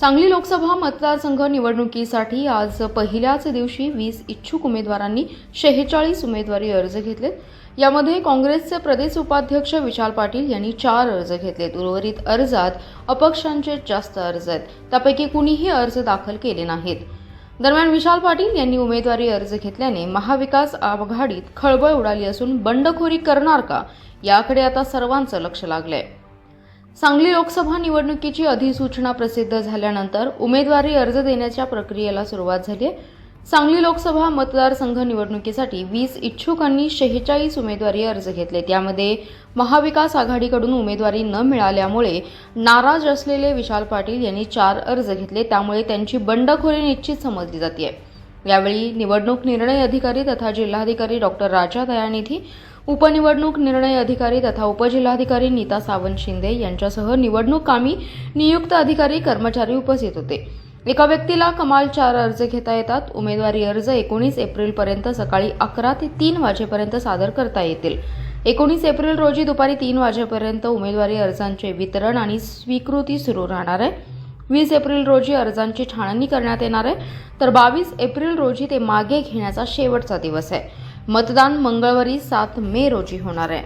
सांगली लोकसभा मतदारसंघ निवडणुकीसाठी आज पहिल्याच दिवशी वीस इच्छुक उमेदवारांनी शेहेचाळीस उमेदवारी अर्ज घेतलेत. यामध्ये काँग्रेसचे प्रदेश उपाध्यक्ष विशाल पाटील यांनी चार अर्ज घेतलेत. उर्वरित अर्जात अपक्षांचे जास्त अर्ज आहेत. त्यापैकी कुणीही अर्ज दाखल केले नाहीत. दरम्यान विशाल पाटील यांनी उमेदवारी अर्ज घेतल्याने महाविकास आघाडीत खळबळ उडाली असून बंडखोरी करणार का याकडे आता सर्वांचं लक्ष लागलंय. सांगली लोकसभा निवडणुकीची अधिसूचना प्रसिद्ध झाल्यानंतर उमेदवारी अर्ज देण्याच्या प्रक्रियेला सुरुवात झाली आहे. सांगली लोकसभा मतदारसंघ निवडणुकीसाठी वीस इच्छुकांनी शेहेचाळीस उमेदवारी अर्ज घेतले. त्यामध्ये महाविकास आघाडीकडून उमेदवारी न मिळाल्यामुळे नाराज असलेले विशाल पाटील यांनी चार अर्ज घेतले. त्यामुळे त्यांची बंडखोरी निश्चित समजली जाते. यावेळी निवडणूक निर्णय अधिकारी तथा जिल्हाधिकारी डॉक्टर राजा दयानिधी उपनिवडणूक निर्णय अधिकारी तथा उपजिल्हाधिकारी नीता सावंत शिंदे यांच्यासह निवडणूक कामी नियुक्त अधिकारी कर्मचारी उपस्थित होते. एका व्यक्तीला कमाल चार अर्ज घेता येतात. उमेदवारी अर्ज एकोणीस एप्रिलपर्यंत सकाळी अकरा ते तीन वाजेपर्यंत सादर करता येतील. एकोणीस एप्रिल रोजी दुपारी तीन वाजेपर्यंत उमेदवारी अर्जांचे वितरण आणि स्वीकृती सुरू राहणार आहे. वीस एप्रिल रोजी अर्जांची छाणणी करण्यात येणार आहे. तर बावीस एप्रिल रोजी ते मागे घेण्याचा शेवटचा दिवस आहे. मतदान मंगळवारी सात मे रोजी होणार आहे.